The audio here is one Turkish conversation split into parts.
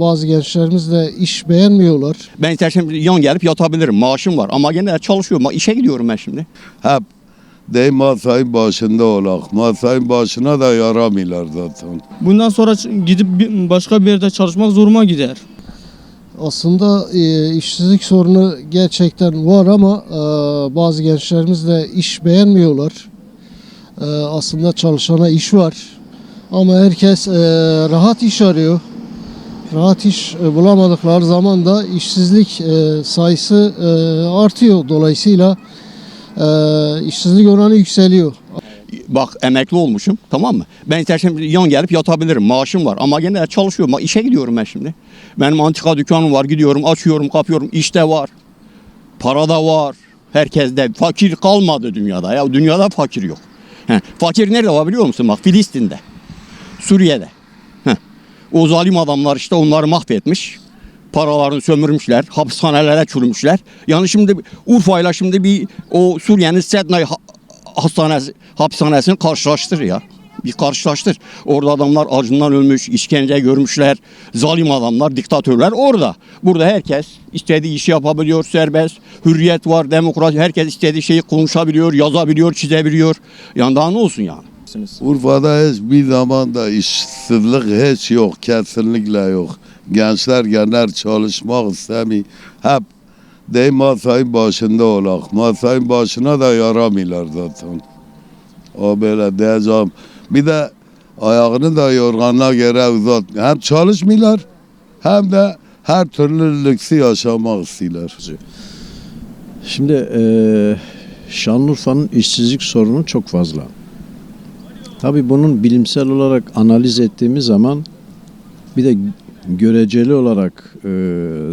bazı gençlerimiz de iş beğenmiyorlar. Ben istersem yan gelip yatabilirim. Maaşım var ama gene çalışıyorum. İşe gidiyorum ben şimdi. Hep de masayın başında olak. Masayın başına da yaramıyorlar zaten. Bundan sonra gidip başka bir yerde çalışmak zoruma gider. Aslında e, işsizlik sorunu gerçekten var ama e, bazı gençlerimiz de iş beğenmiyorlar. E, aslında çalışana iş var. Ama herkes e, rahat iş arıyor. Rahat iş e, bulamadıkları zaman da işsizlik e, sayısı e, artıyor. Dolayısıyla işsizlik oranı yükseliyor. Bak emekli olmuşum tamam mı? Ben istersem yan gelip yatabilirim. Maaşım var ama gene çalışıyorum. İşe gidiyorum ben şimdi. Benim antika dükkanım var. Gidiyorum açıyorum kapıyorum. İşte var. Para da var. Herkeste. Fakir kalmadı dünyada. Ya dünyada fakir yok. Heh. Fakir nerede var biliyor musun? Bak Filistin'de. Suriye'de. O zalim adamlar işte onları mahvetmiş. Paralarını sömürmüşler. Hapishanelere çürümüşler. Yani şimdi Urfa'yla şimdi bir o Suriye'nin Sednay ha- hastanesi, hapishanesini karşılaştır ya. Bir karşılaştır. Orada adamlar acından ölmüş, işkence görmüşler. Zalim adamlar, diktatörler orada. Burada herkes istediği işi yapabiliyor, serbest. Hürriyet var, demokrasi. Herkes istediği şeyi konuşabiliyor, yazabiliyor, çizebiliyor. Yani daha ne olsun yani? Urfa'da hiçbir zaman da işsizlik hiç yok. Kesinlikle yok. Gençler genler çalışmak istemiyor. Hep de masayın başında olak. Masayın başına da yaramıyorlar zaten. O böyle diyeceğim. Bir de ayağını da yorganına göre uzat. Hem çalışmıyorlar hem de her türlü lüksü yaşamak istiyorlar. Şimdi eee Şanlıurfa'nın işsizlik sorunu çok fazla. Tabii bunun bilimsel olarak analiz ettiğimiz zaman bir de göreceli olarak eee,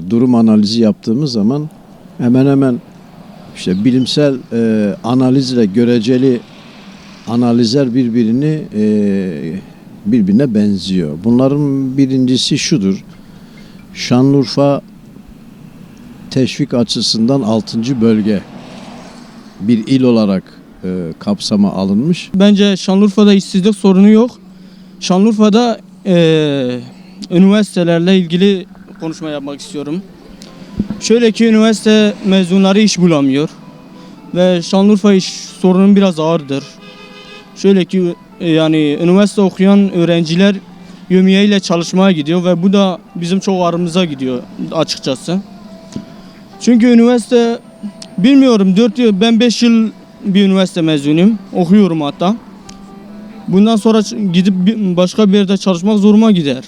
durum analizi yaptığımız zaman hemen hemen işte bilimsel eee, analizle göreceli analizler birbirini eee, birbirine benziyor. Bunların birincisi şudur. Şanlıurfa teşvik açısından 6. bölge bir il olarak e, kapsama alınmış. Bence Şanlıurfa'da işsizlik sorunu yok. Şanlıurfa'da eee, üniversitelerle ilgili konuşma yapmak istiyorum. Şöyle ki üniversite mezunları iş bulamıyor. Ve Şanlıurfa iş sorunun biraz ağırdır. Şöyle ki e, yani üniversite okuyan öğrenciler yömiye ile çalışmaya gidiyor ve bu da bizim çok ağrımıza gidiyor açıkçası. Çünkü üniversite bilmiyorum 4 yıl ben 5 yıl bir üniversite mezunuyum. Okuyorum hatta. Bundan sonra gidip başka bir yerde çalışmak zoruma gider.